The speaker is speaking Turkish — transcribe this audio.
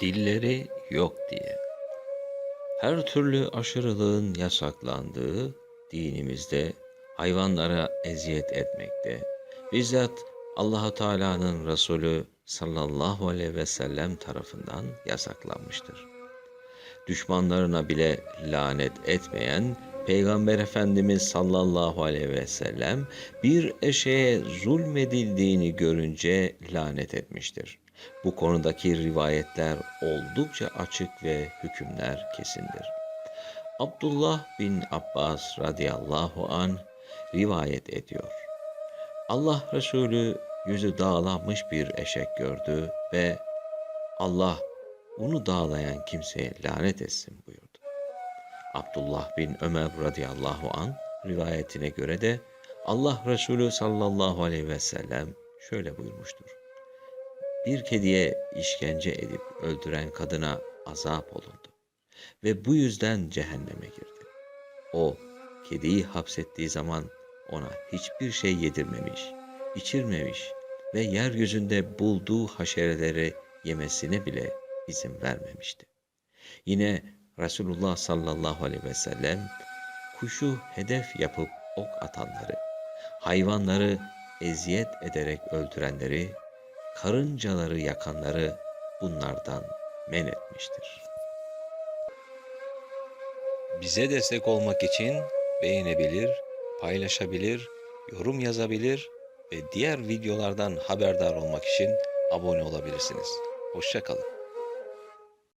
dilleri yok diye. Her türlü aşırılığın yasaklandığı dinimizde hayvanlara eziyet etmekte, bizzat Allah Teala'nın Resulü sallallahu aleyhi ve sellem tarafından yasaklanmıştır. Düşmanlarına bile lanet etmeyen Peygamber Efendimiz sallallahu aleyhi ve sellem bir eşeğe zulmedildiğini görünce lanet etmiştir. Bu konudaki rivayetler oldukça açık ve hükümler kesindir. Abdullah bin Abbas radıyallahu an rivayet ediyor. Allah Resulü yüzü dağlanmış bir eşek gördü ve Allah onu dağlayan kimseye lanet etsin buyurdu. Abdullah bin Ömer radıyallahu an rivayetine göre de Allah Resulü sallallahu aleyhi ve sellem şöyle buyurmuştur. Bir kediye işkence edip öldüren kadına azap olundu ve bu yüzden cehenneme girdi. O kediyi hapsettiği zaman ona hiçbir şey yedirmemiş, içirmemiş ve yeryüzünde bulduğu haşereleri yemesine bile izin vermemişti. Yine Resulullah sallallahu aleyhi ve sellem kuşu hedef yapıp ok atanları, hayvanları eziyet ederek öldürenleri, karıncaları yakanları bunlardan men etmiştir. Bize destek olmak için beğenebilir, paylaşabilir, yorum yazabilir ve diğer videolardan haberdar olmak için abone olabilirsiniz. Hoşçakalın.